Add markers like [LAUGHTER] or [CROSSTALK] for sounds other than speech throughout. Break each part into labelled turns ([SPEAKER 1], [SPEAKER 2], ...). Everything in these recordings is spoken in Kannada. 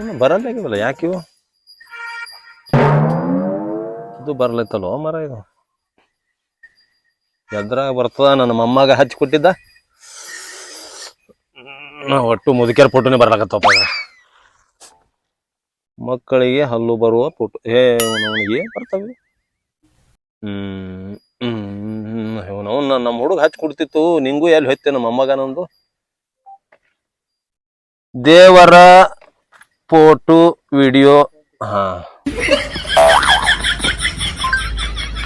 [SPEAKER 1] ಅವನು ಬರಲ್ಲಾಗಿವಲ್ಲ ಯಾಕೆ ಇವು? ಇದು ಬರ್ಲೈತಲ್ವ ಮರ ಇದು? ಎದ್ರಾಗ ಬರ್ತದ ನನ್ನ ಮೊಮ್ಮಗ ಹಚ್ಚಿ ಕೊಟ್ಟಿದ್ದ. ಹ್ಮ್, ಒಟ್ಟು ಮುದುಕ್ಯಾರ ಫೋಟೋನೇ ಬರ್ಲಾಕತ್ತಪ್ಪ. ಮಕ್ಕಳಿಗೆ ಹಲ್ಲು ಬರುವ ಫೋಟೋ. ಹೇ ಅವನಿಗೆ ಏನ್ ಬರ್ತವೆ? ಹ್ಮ್ ಅವನು ನಮ್ಮ ಹುಡುಗ ಹಚ್ಚಿ ಕೊಡ್ತಿತ್ತು ನಿಂಗೂ ಎಲ್ಲಿ ಹೊಯ್ತೆ ನಮ್ಮ ಅಮ್ಮಗ ನಂದು? ದೇವರ ಫೋಟೋ ವಿಡಿಯೋ ಹಾ.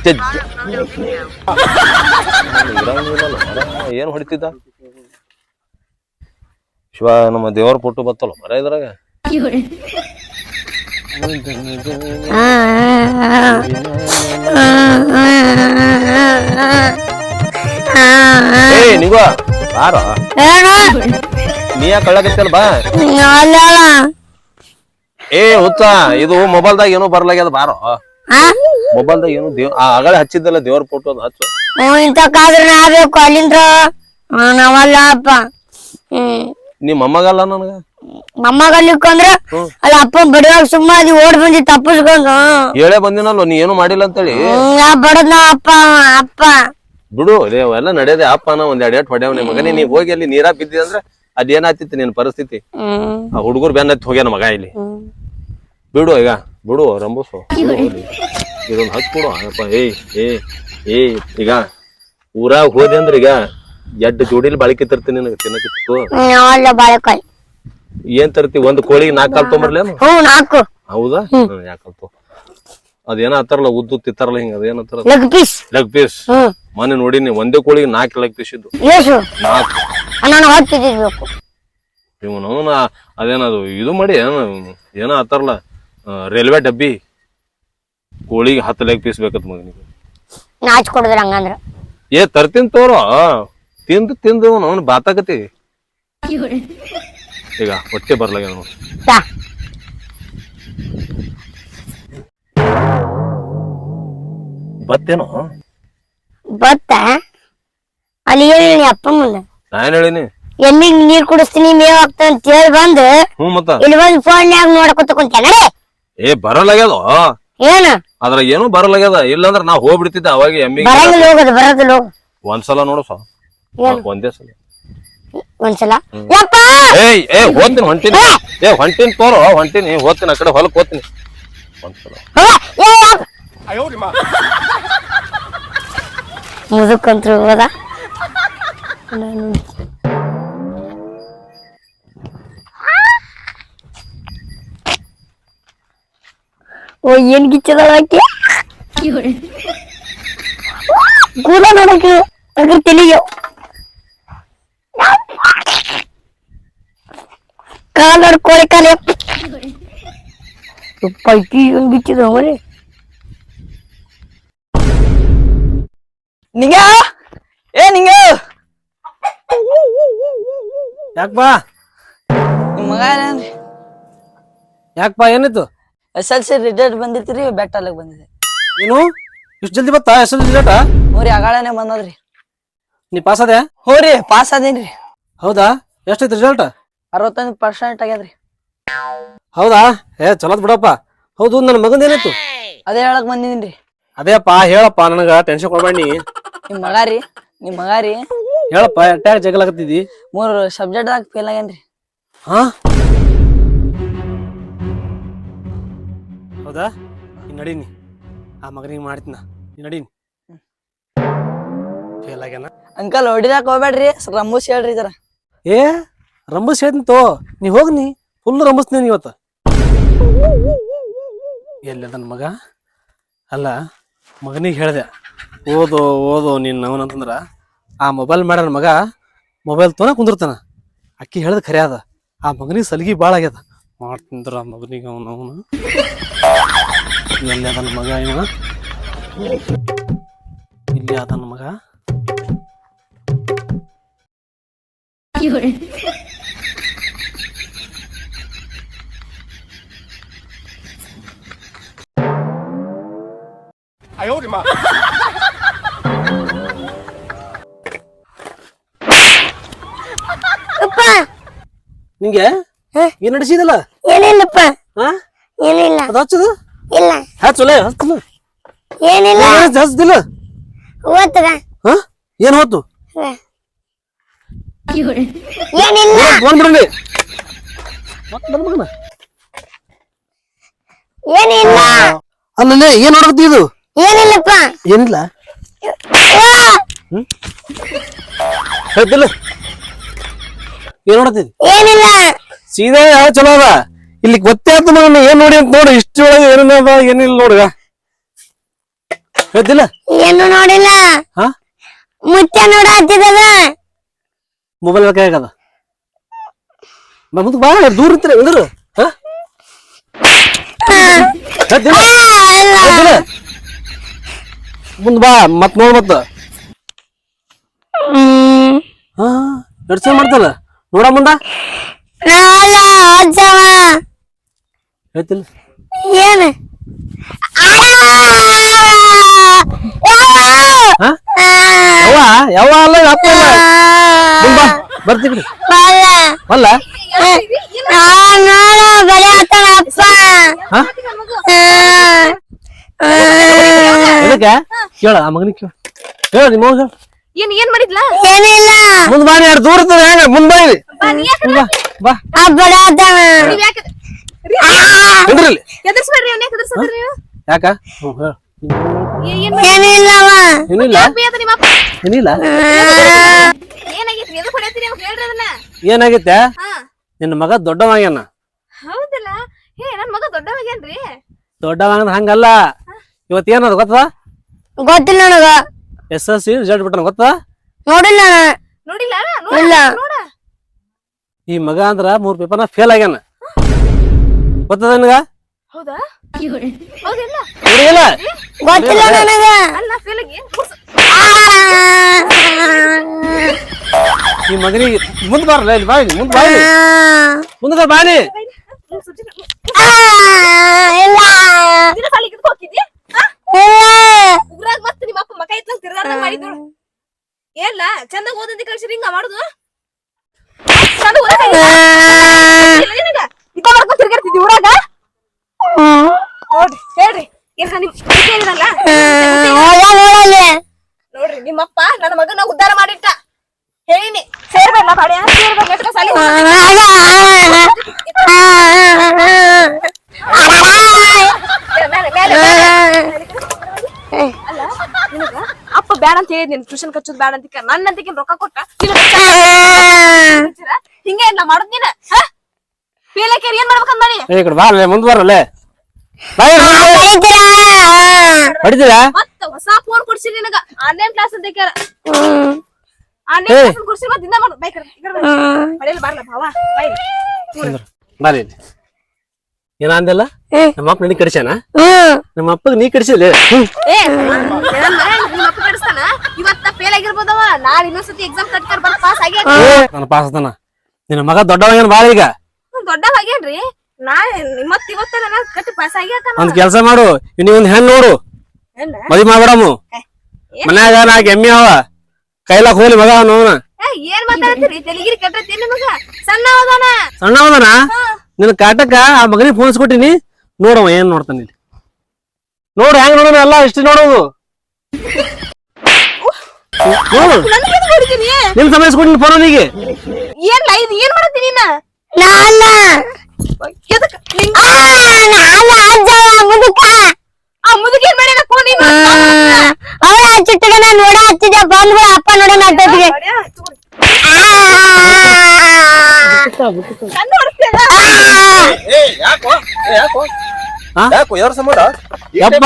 [SPEAKER 1] ತೆಜ್ಜ. [LAUGHS] ಏನ್ ಹೊಡಿತಿದ್ದ? ಶಿವ ನಮ್ಮ ದೇವರ ಫೋಟೋ ಬತ್ತಲ್ಲ ಮರ ಇದ್ರಾಗ? ಏ ನಿಂಗೋ ಬಾರ. ನೀ ಯಾಕೆ ಕಳ್ಳಾಗತ್ತಲ್ಲ ಬಾ. ಏ ಹುಚ್ಚ ಇದು ಮೊಬೈಲ್ದಾಗ ಏನೋ ಬರ್ಲಾಗ್ಯದ ಬಾರೋ. ಮೊಬೈಲ್ದಾಗ ಏನು ದೇವ್ ಅಗಳ ಹಚ್ಚಿದ್ದಲ್ಲ ದೇವ್ರ ಫೋಟೋ ಅದು ಹಚ್ಚು.
[SPEAKER 2] ಇಂತ ಕಾದ್ರೆ ನಾಬೇಕು ಅಲ್ಲಿಂದ ನಾವಲ್ಲ ಅಪ್ಪ.
[SPEAKER 1] ನಿಮ್ಮ ಮೊಮ್ಮಗಲ್ಲ ನನಗ?
[SPEAKER 2] ಮೊಮ್ಮಗಲ್ಲಿಕ್ಕಂದ್ರ. ಅಲ್ಲ ಅಪ್ಪ ಬಡವಾಗ ಸುಮ್ಮ ಅದು ಓಡ್ ಬಂದಿ ತಪ್ಪಿಸ್ಕೊಂಡು.
[SPEAKER 1] ಹೇಳೇ ಬಂದಿನಲ್ಲ ನೀ ಏನು ಮಾಡಿಲ್ಲ ಅಂತೇಳಿ?
[SPEAKER 2] ಬಡದ್ ನಾ ಅಪ್ಪ ಅಪ್ಪ.
[SPEAKER 1] ಬಿಡು ಎಲ್ಲ ಅವೆಲ್ಲ ನಡೆಯದೆ ಅಪ್ಪನ ಒಂದ್ ಎರಡ್ ಎಟ್ ಹೊಡ್ಯಾವ ನಿಮ್ಮ ಮಗನೇ. ನೀ ಹೋಗಿ ಅಲ್ಲಿ ನೀರಾಗ ಬಿದ್ದಿ ಅಂದ್ರೆ ಅದೇನಾಗ್ತಿತ್ತು ನಿನ್ ಪರಿಸ್ಥಿತಿ? ಆ ಹುಡುಗರು ಬೆನ್ನತ್ತಿ ಹೋಗ್ಯಾನ ಮಗ ಇಲ್ಲಿ. ಬಿಡು ಈಗ ಬಿಡು ರಂಬೋಸು ಇದೊಂದು ಹತ್ತು ಕೊಡು ಅಪ್ಪ ಏಯ್ ಏ ಏ ಈಗ ಊರಾಗ ಹೋದೆ ಅಂದ್ರೆ ಈಗ ಎಡ್ ಜೋಡಿಲಿ ಬಾಳಿಕೆ ತರ್ತೀನಿ ನಿನಗೆ ತಿನ್ನಕಿತ್ತು
[SPEAKER 2] ಅಲ್ಲ ಬಾಳೆಕಾಯಿ.
[SPEAKER 1] ಏನ್ ತರ್ತಿ? ಒಂದ್ ಕೋಳಿಗೆ ನಾಲ್ಕು ಕಾಲ್ ತೊಂಬರ್ಲೇನು
[SPEAKER 2] ಹ್ಞೂ ನಾಲ್ಕು.
[SPEAKER 1] ಹೌದಾ? ಯಾಕಲ್ತು ಅದೇನ ಹತ್ತಾರಲ್ಲ ಉದ್ದು ತಿತ್ತಾರಲ್ಲ ಹಿಂಗ ಅದೇನ
[SPEAKER 2] ಲೆಗ್ ಪೀಸ್
[SPEAKER 1] ಲೆಗ್ ಪೀಸ್ ಮೊನ್ನೆ ನೋಡಿನಿ ಒಂದೇ ಕೋಳಿಗೆ ನಾಲ್ಕು ಲೆಗ್ ಪೀಸ್ ಇದ್ದು.
[SPEAKER 2] ಏಸು.
[SPEAKER 1] ನಾಲ್ಕು
[SPEAKER 2] ನಾನು ಹೊತ್ತಿದ್ಬೇಕು
[SPEAKER 1] ಇವನು ಅದೇನದು ಇದು ಮಾಡಿ ಏನು ಏನೋ ಹತ್ತಾರಲ್ಲ ರೈಲ್ವೆ ಡಬ್ಬಿ ಕೋಳಿಗೆ ಹತ್ತು ಲೆಗ್ ಪೀಸ್ ಬೇಕತ್ ಮಗನಿಗೆ.
[SPEAKER 2] ನಾಚ್ ಕೊಡಿದ್ರ ಹಂಗಂದ್ರ.
[SPEAKER 1] ಏ ತರ್ತೀನಿ ತೋರು. ತಿಂದು ತಿಂದು ಅವನು ಬಾತಾಕತಿ ಈಗ ಹೊಟ್ಟೆ ಬರ್ಲಾಗ
[SPEAKER 2] ತಾ.
[SPEAKER 1] ಬತ್ತೇನೋ?
[SPEAKER 2] ಬತ್ತ? ಅಲ್ಲಿ ಹೇಳಿ ಅಪ್ಪ ಮುಂದೆ.
[SPEAKER 1] ನಾನ್ ಹೇಳಿನಿ.
[SPEAKER 2] ಎಮ್ಮಿಗ್ ನೀರ್ ಕುಡಿಸ್ತೀನಿ ಮೇವ್ ಹಾಕ್ತಾನ ಅಂತ ಹೇಳಿ ಬಂದು
[SPEAKER 1] ಹ್ಞೂ ಮತ್ತ.
[SPEAKER 2] ಇಲ್ಲಿ ಬಂದು ಫೋನ್ಯಾಗ ನೋಡ್ಕೊತ ಕುಂತ ನಡೆ.
[SPEAKER 1] ಏ ಬರಲಾಗ್ಯದ?
[SPEAKER 2] ಏನ?
[SPEAKER 1] ಅದ್ರ ಏನು ಬರಲಾಗ್ಯದ? ಇಲ್ಲಾಂದ್ರ ನಾ ಹೋಗ್ಬಿಡ್ತಿದ್ದೆ ಅವಾಗ ಎಮ್ಮಿಗೆ
[SPEAKER 2] ಬರಂಗಿಲ್ಲ ಹೋಗೋದು ಬರೋದಿಲ್ಲ ಹೋಗು.
[SPEAKER 1] ಒಂದ್ಸಲ ನೋಡು ಸಾ ಒಂದೇ ಸಲ.
[SPEAKER 2] ಒಂದ್ಸಲ? ಯಪ್ಪ!
[SPEAKER 1] ಏಯ್ ಏ ಹೋಗ್ತೀನಿ ಹೊಂಟಿನಿ. ಏ ಹೊಂಟಿನಿ ತೋರೋ ಹೊಂಟಿನಿ. ಹೋಗ್ತೀನಿ ಆ ಕಡೆ ಹೋಗ್ತೀನಿ. ಒಂದ್ಸಲ.
[SPEAKER 2] ಮುದುಕಂತ್ರು ಹೋದ. ನಾನು ಓ ಏನ್ ಗಿಚ್ಚದಾಳ ಕೂಡ ಕೂದ ನೋಡಕ್ಕೆ ಅದ್ರ ತೆಲಿಗೆ. ಕಾಲ ಕೋಳಿ ಕಾಲ. ಪೈಕಿ ಏನ್ ಗಿಚ್ಚಿದ ಮರಿ
[SPEAKER 3] ನಿಂಗ? ಏ ನಿಂಗ?
[SPEAKER 4] ಯಾಕಪ್ಪ
[SPEAKER 3] ನಿಮ್ ಮಗ
[SPEAKER 4] ಯಾಕಪ್ಪಾ ಏನಿತ್ತು?
[SPEAKER 3] ಎಸ್ ಎಲ್ ಸಿ ರಿಸಲ್ಟ್ ಬಂದಿತ್ರಿ ಬೆಟ್ಟ ಅಲ್ಲಿಗೆ ಬಂದಿದೆ.
[SPEAKER 4] ಏನು? ಇಷ್ಟು ಜಲ್ದಿ ಬತ್ತಾ ಎಸ್ ಎಲ್ ರಿಸಲ್ಟ್
[SPEAKER 3] ಹೋರಿ ಅಗಾಳನೆ ಬಂದದ್ರಿ.
[SPEAKER 4] ನೀ ಪಾಸ್ ಅದೇ
[SPEAKER 3] ಹೋರಿ ಪಾಸ್ ಅದೇನ್ರಿ
[SPEAKER 4] ಹೌದಾ? ಎಷ್ಟೈತಿ ರಿಸಲ್ಟ್
[SPEAKER 3] ಅರವತ್ತೊಂದು ಪರ್ಸೆಂಟ್ ಆಗ್ಯದ್ರಿ.
[SPEAKER 4] ಹೌದಾ? ಏ ಚಲೋದ್ ಬಿಡಪ್ಪ. ಹೌದು ನನ್ನ ಮಗಂದ ಏನಿತ್ತು
[SPEAKER 3] ಅದೇ ಹೇಳಕ್ ಬಂದಿದ್ದೀನಿ
[SPEAKER 4] ಅದೇಪ್ಪ ಹೇಳಪ್ಪ ನನಗ ಟೆನ್ಷನ್ ಕೊಡ್ಬೇಡಿ.
[SPEAKER 3] ನಿಮ್ ಮಗ ರೀ ನಿಮ್ ಮಗ ರೀ.
[SPEAKER 4] ಹೇಳಪ್ಪ ಎಟ್ಟಾಗ ಜಗಳಾಗತ್ತಿದ್ದಿ
[SPEAKER 3] ಮೂರು ಸಬ್ಜೆಕ್ಟ್ದಾಗ ಫೇಲ್ ಆಗ್ಯಾನ್ರಿ.
[SPEAKER 4] ಹಾ? ಹೌದಾ? ನೀನ್ ನಡೀನಿ. ಆ ಮಗನಿಗೆ ಮಾಡ್ತೀನ ನೀನ್ ನಡೀನಿ. ಫೇಲ್ ಆಗ್ಯಾನ?
[SPEAKER 3] ಅಂಕಲ್ ಹೊಡಿದಾಕ ಹೋಗ್ಬೇಡ್ರಿ. ರಂಬೂಸ್ ಹೇಳ್ರಿ ಜರ.
[SPEAKER 4] ಏ ರಂಬಸ್ ಹೇಳ್ತೀನಿ ತೋ. ನೀ ಹೋಗ್ನಿ. ಫುಲ್ ರಂಬಸ್ತೀನಿ ಇವತ್ತು. ಎಲ್ಲ ನನ್ನ ಮಗ? ಅಲ್ಲ ಮಗನಿಗೆ ಹೇಳ್ದೆ. ಓದು ಓದು ನೀನು ಅಂತಂದ್ರ ಆ ಮೊಬೈಲ್ ಮಾಡ್ಯಾನ ಮಗ ಮೊಬೈಲ್ ತೊನ ಕುಂದಿರ್ತಾನ. ಅಕ್ಕಿ ಹೇಳ್ದ ಖರೆ ಅದ. ಆ ಮಗನಿಗೆ ಸಲಿಗೆ ಭಾಳ ಆಗ್ಯದ. ಮಾಡ್ತಿಂದ್ರ ಆ ಮಗನಿಗೆ ಅವನು ಅವನು ಎಲ್ಲಿ ಅದನ್ನ ಮಗ ಇವ. ಇಲ್ಲಿ ಅದನ್ನ ಮಗ. ನಿಂಗೆ? ಏನ್ ನಡೆಸಿದಲ್ಲ?
[SPEAKER 2] ಏನಿಲ್ಲಪ್ಪ. ಏನಿಲ್ಲ.
[SPEAKER 4] ಅದ ಹಚ್ಚದು?
[SPEAKER 2] ಇಲ್ಲ.
[SPEAKER 4] ಹಚ್ಚಲೆ ಹಚ್ಚಲು
[SPEAKER 2] ಏನಿಲ್ಲ.
[SPEAKER 4] ಹಚ್ಚದಿಲ್ಲ
[SPEAKER 2] ಓದ್ತದ
[SPEAKER 4] ಹಾ? ಏನ್ ಹೋತು?
[SPEAKER 2] ಏನಿಲ್ಲ.
[SPEAKER 4] ಬಂದ್ಬಿಡ್ಲಿ ಮತ್ತೆ
[SPEAKER 2] ಏನಿಲ್ಲ.
[SPEAKER 4] ಅಲ್ಲಲ್ಲೇ ಏನ್ ನೋಡಕತ್ತಿ ಇದು?
[SPEAKER 2] ಏನಿಲ್ಲಪ್ಪ.
[SPEAKER 4] ಏನಿಲ್ಲ. ಹೇಳ್ತಿಲ್ಲ ಏನ್ ನೋಡತ್ತಿ
[SPEAKER 2] ಏನಿಲ್ಲ.
[SPEAKER 4] ಸೀದಾ ಯಾವ ಚಲೋ ಅದ? ಇಲ್ಲಿ ಗೊತ್ತೇ ಆಯ್ತು ಮಗನ ಏನ್ ನೋಡಿ ಅಂತ ನೋಡು. ಇಷ್ಟೊಳಗೆ ಏನೇನದ ಏನಿಲ್ಲ ನೋಡ್ಗ ಹೇಳ್ತಿಲ್ಲ?
[SPEAKER 2] ಏನು ನೋಡಿಲ್ಲ.
[SPEAKER 4] ಹಾ?
[SPEAKER 2] ಮುಚ್ಚ ನೋಡ ಹಚ್ಚಿದದ
[SPEAKER 4] ಮೊಬೈಲ್ ಬೇಕಾಗದ ಮುಂದೆ ಬಾ ದೂರ ಇರ್ತೀರ ಎದುರು ಹಾ? ಮುಂದ್ ಬಾ ಮತ್ ನೋಡ್ ಮತ್ತ. ಹಾ ನಡ್ಸ ಮಾಡ್ತಲ್ಲ. ನೋಡ ಮುಂದ. ಹೇಳ್ತಿಲ್ಲ
[SPEAKER 2] ಏನು?
[SPEAKER 4] ಹಾ? ಯಾವ ಯಾವ ಅಲ್ಲ ಅಪ್ಪ ಬರ್ತೀವಿ ಅಲ್ಲ ಎದಕ್ಕೆ? ಕೇಳ ಆ ಮಗನಿಗೆ ಕೇಳ. ಹೇಳ ನಿಮ್ಮ ಮಗ.
[SPEAKER 5] ಏನ್ ಏನ್ ಮಾಡಿದ್ಲ?
[SPEAKER 2] ಏನಿಲ್ಲ.
[SPEAKER 4] ಮುಂದ್ ಬಾ ಎರಡು ದೂರ ಇರ್ತದ ಹೆಂಗ ಮುಂದ್ ಬಾ ಬಾ
[SPEAKER 2] ಬರೀ ಆತನ
[SPEAKER 5] ನೀವ್ ಯಾಕೆ ಎದರ್ಸ್ಬೇಡ್ರಿ ಅವ್ನ ಯಾಕೆ ಎದರ್ಸದ್ರಿ ನೀವು.
[SPEAKER 4] ಯಾಕ? ಹ್ಮ್ ಹೇಳ
[SPEAKER 5] ಏ- ಏನ್
[SPEAKER 2] ಏನಿಲ್ಲವ
[SPEAKER 4] ಏನಿಲ್ಲ
[SPEAKER 5] ಬೇದ ನಿಮ್ಮ ಅಪ್ಪ?
[SPEAKER 4] ಏನಿಲ್ಲ?
[SPEAKER 5] ಏನಾಗೈತ್ರಿ? ಎದಕ್ ಹೊಡ್ಯಾತೀರಿ ಅಂತ ಹೇಳ್ರಿ ಅದನ್ನ.
[SPEAKER 4] ಏನಾಗೈತೆ?
[SPEAKER 5] ಹಾ.
[SPEAKER 4] ನಿನ್ನ ಮಗ ದೊಡ್ಡವಾಗ್ಯಾನ.
[SPEAKER 5] ಹೌದಲ್ಲ. ಹೇ ನನ್ ಮಗ ದೊಡ್ಡವಾಗ್ಯಾನ್ರಿ.
[SPEAKER 4] ದೊಡ್ಡವಾಗ ಹಂಗಲ್ಲ. ಇವತ್ತು ಏನದ ಗೊತ್ತದ?
[SPEAKER 2] ಗೊತ್ತಿಲ್ಲ ನನಗ.
[SPEAKER 4] ಎಸ್ ಎಸ್ ಸಿ ರಿಸಲ್ಟ್ ಬಿಟ್ಟನ ಗೊತ್ತಾ
[SPEAKER 2] ನೋಡಿಲ್ಲ ನಾನು.
[SPEAKER 5] ನೋಡಿಲ್ಲ
[SPEAKER 2] ಇಲ್ಲ.
[SPEAKER 5] ನೋಡ.
[SPEAKER 4] ಈ ಮಗ ಅಂದ್ರ ಮೂರ್ ಪೇಪರ್ನ ಫೇಲ್ ಆಗ್ಯಾನ. ಗೊತ್ತದ ನಿನಗ?
[SPEAKER 5] ಹೌದಾ? ಹೌದಿಲ್ಲ?
[SPEAKER 2] ಗೊತ್ತಿಲ್ಲ ನನಗ.
[SPEAKER 5] ಅಲ್ಲ
[SPEAKER 4] ಈ ಮಗನಿಗೆ ಮುಂದ್ ಬಾರಲ್ಲ ಇಲ್ಲಿ ಬಾ ಇಲ್ಲಿ, ಮುಂದ್ ಬಾ ಇಲ್ಲಿ. ಮುಂದ್ಗ ಬಾನಿ
[SPEAKER 2] ಇಲ್ಲ
[SPEAKER 5] ದಿನ ಸಾಲಿಗೆ ಇದಕ್ಕೆ ಹೋಗಿದ್ದಿ
[SPEAKER 2] ಇಲ್ಲ
[SPEAKER 5] ಉಗ್ರಾಗ ಮತ್ತ ನಿಮ್ಮ ಅಪ್ಪ ಮಕ ಇತ್ತಂಗ್ ತಿರ್ಗಾಡ್ದಂಗ್ ಮಾಡಿದ್ ನೋಡು ಏನ್ಲ ಚಂದಾಗ ಓದಂತ ಕಳ್ಸಿರಿ ಹಿಂಗ ಮಾಡುದು ಚಂದ ಓದಕ್ಕಾಗಿಲ್ಲ ನಿನಗ ಇದ ಮಾಡ್ಕೊಂಡ್ ತಿರ್ಗಾಡ್ತಿದ್ದಿ ಊರಾಗ ನೋಡ್ರಿ ಹೇಳ್ರಿ ಏನ್ ನಿಮ್ ನೋಡ್ರಿ ನಿಮ್ಮಪ್ಪ ನನ್ನ ಮಗನ ಉದ್ಧಾರ ಮಾಡಿಟ್ಟ ಹೇಳಿನಿ ಸೇರ್ಬೇಡ ಬಾಡ್ಯ ಸೇರ್ಬೇಕು ಸಾಲಿ ಅಪ್ಪ ಬ್ಯಾಡ ಅಂತ ಹೇಳಿದ್ ನೀನು ಟ್ಯೂಷನ್ ಕಚ್ಚೋದ್ ಬ್ಯಾಡ ಅಂತ ನನ್ನ ಅಂತಿಗೆ ರೊಕ್ಕ ಕೊಟ್ಟ? ಹಿಂಗೆ ನಾ ಮಾಡೋದ್ ನೀನ ಪೇಲಕೇರಿ ಏನ್ ಮಾಡ್ಬೇಕಂತ ಮಾಡಿ.
[SPEAKER 4] ಏ ಈ ಕಡೆ ಬಾ ಅಲ್ಲೇ ಮುಂದ್ ಬರಲ್ಲೇ. ಹೊಡಿತೀರಾ?
[SPEAKER 5] ಮತ್ತ ಹೊಸ ಫೋನ್ ಕೊಡ್ಸಿ ನಿನಗ. ಆನ್ಲೈನ್ ಕ್ಲಾಸ್ ಅಂತ ಕೇಳ. ಆನ್ಲೈನ್
[SPEAKER 4] ಕೊಡ್ಸಿ
[SPEAKER 5] ಕ್ಲಾಸ್ ಮತ್ತ ದಿನ ಮಾಡು. ಬೈಕ್ ಹೊಡೆಯಲ್ಲ ಬಾರ್ಲ ಭಾವ? ಬೈ
[SPEAKER 4] ಬಾರಿ ಇಲ್ಲಿ ಏನ ಅಂದಲ್ಲ? ನಮ್ಮ ಅಪ್ಪ ನಿನಗೆ ಕಡಿಸ್ಯಾನ? ನಮ್ಮ ಅಪ್ಪಗ ನೀ ಕಡಿಸಿಲ್ಲ
[SPEAKER 5] ಏ ನಿಮ್ಮ ಅಪ್ಪ ಕಡಿಸ್ತಾನ? ಇವತ್ತ ಫೇಲ್ ಆಗಿರ್ಬೋದವ ನಾಳೆ ಇನ್ನೊಂದ್ಸತಿ ಎಕ್ಸಾಮ್ ಕಟ್ಕರ್ ಬರ್ತ ಪಾಸ್ ಆಗಿ
[SPEAKER 4] ನನ್ನ ಪಾಸ್ ಅದಾನ ನಿನ್ನ ಮಗ ದೊಡ್ಡವನ್ ಬಾಳ ಈಗ?
[SPEAKER 5] ದೊಡ್ಡ ಆಗ್ಯಾನ್ರಿ ನಾಳೆ ಮತ್ ಇವತ್ತ ನನ್ನ ಕಟ್ಟಿ ಪಾಸ್ ಆಗಿ
[SPEAKER 4] ಒಂದ್ ಕೆಲ್ಸ ಮಾಡು ನೀ ಒಂದ್ ಹೆಣ್ ನೋಡು. ಮದಿ ಮಾಡ್ಬಿಡಮು ಮನ್ಯಾಗ ನಾ ಎಮ್ಮಿ ಅವ. ಕೈಲಾಕ್ ಹೋಗ್ಲಿ ಮಗ ಅವನ
[SPEAKER 5] ಏನ್ ಮಾತಾಡ್ತೀರಿ? ತೆಲಿಗಿರಿ ಕೆಟ್ಟೈತಿ ನಿಮಗ ಸಣ್ಣ ಹೋದಾನ
[SPEAKER 4] ಸಣ್ಣ ಅವನ ನಿನ್ನ ಕಾಟಕ್ಕ ಆ ಮಗನಿಗೆ ಫೋನ್ಸ್ ಕೊಟ್ಟಿನಿ ನೋಡವ ಏನ್ ನೋಡ್ತಾನ ಇಲ್ಲಿ. ನೋಡು ಹೆಂಗ್ ನೋಡೋಣ ಎಲ್ಲ ಇಷ್ಟು ನೋಡೋದು. ನಿಮ್ ಸಮಯ ಕೊಟ್ಟಿನಿ ಫೋನ್ ಅವನಿಗೆ.
[SPEAKER 5] ಏನ್ ಏನ್ ಮಾಡತ್ತೀನಿ ನೀನ. ಎದಕ್ ನಿಂಗ್-
[SPEAKER 2] ನಾನ ಅಜ್ಜವ ಮುದುಕ.
[SPEAKER 5] ಆ ಮುದುಕ ಏನ್ ಮಾಡ್ಯಾನ ಫೋನ್ ನೀನು
[SPEAKER 2] ಅವಳ ಹಚ್ಚಿಟ್ಟಗ ನಾನು ನೋಡ ಅಪ್ಪ ನೋಡಿ ನಟ್ಟೊತ್ತಿಗೆ
[SPEAKER 5] ಕಣ್ಣು ಹೊಡ್ಸ್ತೀಯಲ್ಲ?
[SPEAKER 1] ಏ ಯಾಕೋ? ಏ, ಯಾಕೋ?
[SPEAKER 4] ಹಾ?
[SPEAKER 1] ಯಾಕೋ ಯಾರ ಸಂಬಂಧ?
[SPEAKER 4] ಯಪ್ಪ.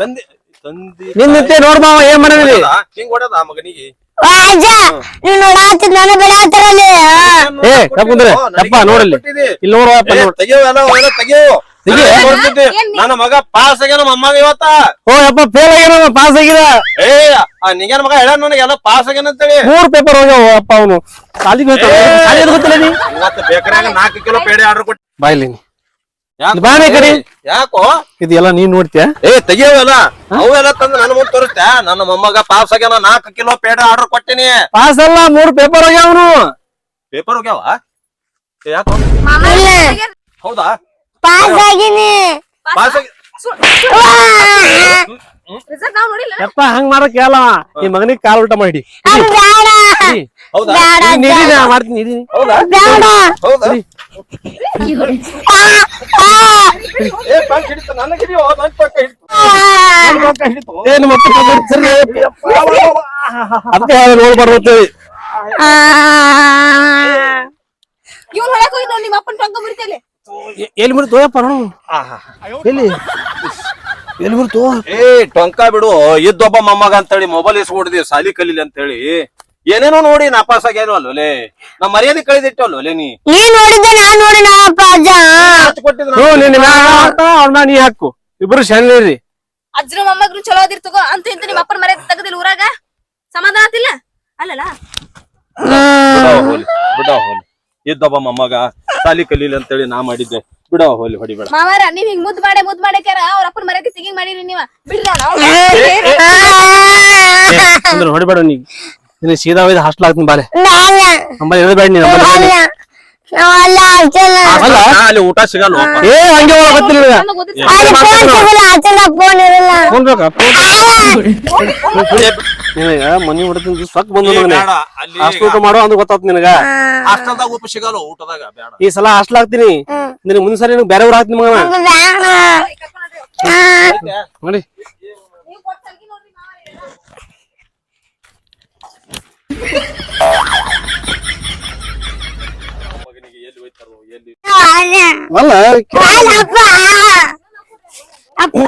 [SPEAKER 1] ತಂದಿ ತಂದಿ
[SPEAKER 4] ನಿನ್ನಿತ್ತೆ ನೋಡ್ಬಾವ ಏನ್ ಮಾಡಿದ್ರಿ
[SPEAKER 1] ಹಿಂಗ್ ಹೊಡೆದ ಆ ಮಗನಿಗೆ?
[SPEAKER 2] ಅಜ್ಜ ನೀವ್ ನೋಡ ನಾನು ಬೆಳೆ ಹತ್ತಿರಲ್ಲಿ
[SPEAKER 4] ಏ ತಪ್ಪುಂದ್ರೆ ಯಪ್ಪ ನೋಡಲ್ಲಿ ಇಲ್ಲಿ ನೋಡು ಅಪ್ಪ ನೋಡು.
[SPEAKER 1] ತೆಗಿಯೋ ಎಲ್ಲ ಒಳ್ಳೆ ತೆಗಿಯೋ.
[SPEAKER 4] ತೆಗಿ.
[SPEAKER 1] ನಾನು ನೋಡ್ತಿದ್ದೆ. ನನ್ನ ಮಗ ಪಾಸ್ ಆಗ್ಯಾನ ನಮ್ಮ ಅಮ್ಮಗ ಇವತ್ತ.
[SPEAKER 4] ಓ ಯಪ್ಪ ಫೇಲ್ ಆಗ್ಯಾನ ಪಾಸ್ ಆಗಿದ
[SPEAKER 1] ಏ ಆ ಮಗ ಹೇಳ ನನಗೆ ಎಲ್ಲ ಪಾಸ್ ಆಗ್ಯಾನ ಅಂತೇಳಿ.
[SPEAKER 4] ಮೂರ್ ಪೇಪರ್ ಹೋಗ್ಯಾವ ಅಪ್ಪ ಅವನು. ಸಾಲಿಗೆ ಹೋಗ್ತಾವ ಸಾಲಿ ಗೊತ್ತಿಲ್ಲ ನೀ?
[SPEAKER 1] ಇವತ್ತು ಬೇಕರಿಯಾಗ ನಾಲ್ಕು ಕಿಲೋ ಪೇಡೆ ಆರ್ಡರ್ ಕೊಟ್ಟು
[SPEAKER 4] ಬಾಯ್ಲಿ ನೀ. ಇಲ್ಲಿ ಬಾ ನೀ ಈ ಕಡೆ.
[SPEAKER 1] ಯಾಕೋ?
[SPEAKER 4] ಇದು ಎಲ್ಲ ನೀನ್ ನೋಡ್ತೀಯ?
[SPEAKER 1] ಏ ತೆಗಿಯವಲ್ಲ. ಅವೆಲ್ಲ ತಂದ್ರೆ ನನ್ನ ಮುಂದೆ ತೋರಿಸ್ತೆ ನನ್ನ ಮೊಮ್ಮಗ ಪಾಸ್ ಆಗ್ಯಾನ ನಾಲ್ಕು ಕಿಲೋ ಪೇಡ ಆರ್ಡರ್ ಕೊಟ್ಟಿನಿ.
[SPEAKER 4] ಪಾಸ್ ಅಲ್ಲ ಮೂರ್ ಪೇಪರ್ ಹೋಗ್ಯಾವನು
[SPEAKER 1] ಪೇಪರ್ ಹೋಗ್ಯಾವ ಯಾಕೋ? ಹೌದಾ?
[SPEAKER 2] ಪಾಸ್ ಆಗಿನಿ.
[SPEAKER 1] ಪಾಸ್ ಆಗಿ
[SPEAKER 4] ಯಪ್ಪ ಹಂಗ್ ಮಾಡಕ್ ಹೇಳ ಈ ಮಗನಿಗೆ ಕಾಲ್ ಉಲ್ಟ ಮಾಡಿ.
[SPEAKER 2] ಅದು ಬೇಡ
[SPEAKER 1] ಹೌದಾ
[SPEAKER 4] ನೀಡಿ ಮಾಡ್ತೀನಿ ನೀಡಿ
[SPEAKER 1] ಹೌದಾ? ಹೌದಾ?
[SPEAKER 2] ಆ, ಆ,
[SPEAKER 1] ಏ ಪಂಕ್ ಹಿಡಿತ ನನಗೆ ಹಿಡಿಯೋ ನನ್ ಪಕ್ಕ ಹಿಡಿತು.
[SPEAKER 2] ಆ.
[SPEAKER 1] ನನ್ ಪಕ್ಕ
[SPEAKER 4] ಮತ್ತೆ ಅದಕ್ಕೆ ನೋಡ್ಬಾರ್ದು
[SPEAKER 5] ನಿಮ್ಮ ಅಪ್ಪನ ಟೊಂಕ ಮುರಿತೇಲೆ
[SPEAKER 4] ಎಲ್ಲಿ ಎಲ್ಲಿ? ಎಲ್ಲಿ
[SPEAKER 1] ಏ ಟೊಂಕ ಬಿಡು. ಇದ್ದೊಬ್ಬ ಮೊಮ್ಮಗ ಅಂತೇಳಿ ಮೊಬೈಲ್ ಇಸ್ಕೊಡಿದ್ವಿ ಸಾಲಿ ಕಲೀಲಿ ಅಂತೇಳಿ. ಏನೇನೋ ನೋಡಿ ನಾಪಾಸ್ ಆಗ್ಯಾನು ಅಲ್ವಲೆ ನಾ ಮರ್ಯಾದೆ ಕಳೆದಿಟ್ಟಲ್ವಲೆ ನೀ?
[SPEAKER 2] ನೀ ನೋಡಿದ್ದೆ ನಾನ್ ನೋಡಿ ನಾವಪ್ಪ ಅಜ್ಜ
[SPEAKER 1] ಹಚ್ಚ್ ಕೊಟ್ಟಿದ್ರ
[SPEAKER 4] ಹ್ಞೂ ನಿನ್ನ ನೀ ಹಾಕು. ಇಬ್ರು ಶಾನ್ಲಿ
[SPEAKER 5] ಅಜ್ಜನ ಮೊಮ್ಮಗ್ರು ಚಲೋ ಅದಿರ್ ತಗೋ ಅಂತ ಇಂತ ನಿಮ್ಮ ಅಪ್ಪನ ಮರ್ಯಾದೆ ತೆಗದಿಲ್ಲ ಊರಾಗ? ಸಮಾಧಾನ ಆತಿಲ್ಲ? ಅಲ್ಲಲ್ಲ?
[SPEAKER 1] ಬಿಡವ ಹೋಲಿ ಬಿಡವ ಹೋಲಿ. ಇದ್ದೊಬ್ಬ ಮೊಮ್ಮಗ ಸಾಲಿ ಕಲೀಲಿ ಅಂತೇಳಿ ನಾ ಮಾಡಿದ್ದೆ. ಬಿಡವ ಹೋಲಿ ಹೊಡಿಬೇಡ.
[SPEAKER 5] ಮಾವಾರ ನೀವ್ ಹಿಂಗ್ ಮುದ್ ಮಾಡಿ ಮುದ್ ಮಾಡಕ್ಯಾರ ಅವ್ರ ಅಪ್ಪನ ಮರ್ಯಾದೆ ತೆಗಿಂಗ್ ಮಾಡಿರಿ ನೀವ. ಬಿಡ್ರಿ ಅವ್ನ.
[SPEAKER 4] ಅಂದ್ರೆ ಹೊಡಿಬೇಡ ನೀ. ಸೀದಾ ಒಯ್ದು ಹಾಸ್ಟೆಲ್ ಆಗ್ತೀನಿ ಬಾರೆ ನಮ್ಮಲ್ಲಿ ಇರಬೇಡ ನೀನು
[SPEAKER 2] ಅಲ್ಲ ಅಲ್ಲ
[SPEAKER 1] ಊಟ ಸಿಗಲ್ಲ
[SPEAKER 4] ಏ ಹಂಗೆ ಒಳಗ್ ಗೊತ್ತಿಲ್ಲ ನಿನಗ.
[SPEAKER 5] ನನಗ್
[SPEAKER 2] ಫೋನ್ ಸಿಗಲ್ಲ ಅಚ್ಚಲ್ಲ ಫೋನ್ ಇರಲ್ಲ
[SPEAKER 4] ಫೋನ್ ಬೇಕಾ ನಿನಗ ಮನಿ ಹೊಡೆದ ಸೊಕ್ ಬಂದು ನನಗೆ
[SPEAKER 1] ಅಲ್ಲಿ
[SPEAKER 4] ಹಾಸ್ಟೆಲ್ ಊಟ ಮಾಡೋ ಅಂದ್ರೆ ಗೊತ್ತಾತ್ ನಿನಗ
[SPEAKER 1] ಹಾಸ್ಟೆಲ್ದಾಗ ಉಪ್ಪು ಸಿಗಲ್ಲ ಊಟದಾಗ ಬೇಡ
[SPEAKER 4] ಈ ಸಲ ಹಾಸ್ಟೆಲ್ ಹಾಕ್ತೀನಿ ನಿನಗೆ ಮುಂದಿನ ಸರಿ ಬೇರೆ ಊರ್ ಹಾಕ್ತೀನಿ ಮಗನ ನೋಡಿ
[SPEAKER 5] ನೀವ್ ಕೊಟ್ಟ ಸಲ್ಗಿ ನೋಡ್ರಿ ಮಾವಾರ.
[SPEAKER 4] ಅಲ್ಲ
[SPEAKER 2] ಅಪ್ಪ